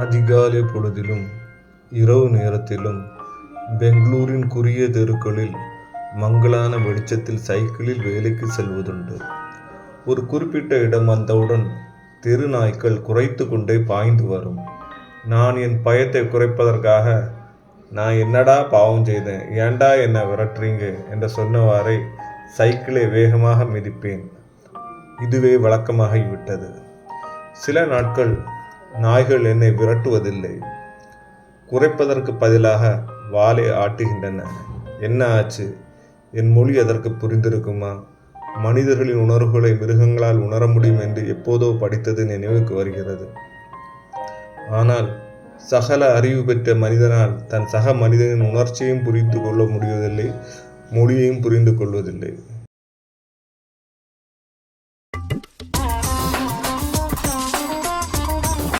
அதிகாலை பொழுதிலும் இரவு நேரத்திலும் பெங்களூரின் குறுகிய தெருக்களில் மங்களான வெளிச்சத்தில் சைக்கிளில் வேலைக்கு செல்வதுண்டு. ஒரு குறிப்பிட்ட இடம் வந்தவுடன் தெரு நாய்க்கள் குறைத்து கொண்டே பாய்ந்து வரும். நான் என் பயத்தை குறைப்பதற்காக நான் என்னடா பாவம் செய்தேன்? ஏண்டா என்னை விரட்டுறீங்க? என்று சொன்னவாறே சைக்கிளை வேகமாக மிதிப்பேன். இதுவே வழக்கமாகிவிட்டது. சில நாட்கள் நாய்கள் என்னை விரட்டுவதில்லை. குறைப்பதற்கு பதிலாக வாலை ஆட்டுகின்றன. என்ன ஆச்சு? என் மொழி அதற்கு புரிந்திருக்குமா? மனிதர்களின் உணர்வுகளை மிருகங்களால் உணர முடியும் என்று எப்போதோ படித்தது நினைவுக்கு வருகிறது. ஆனால் சகல அறிவு பெற்ற மனிதனால் தன் சக மனிதனின் உணர்ச்சியையும் புரிந்து கொள்ள முடிவதில்லை மொழியையும் புரிந்து கொள்வதில்லை.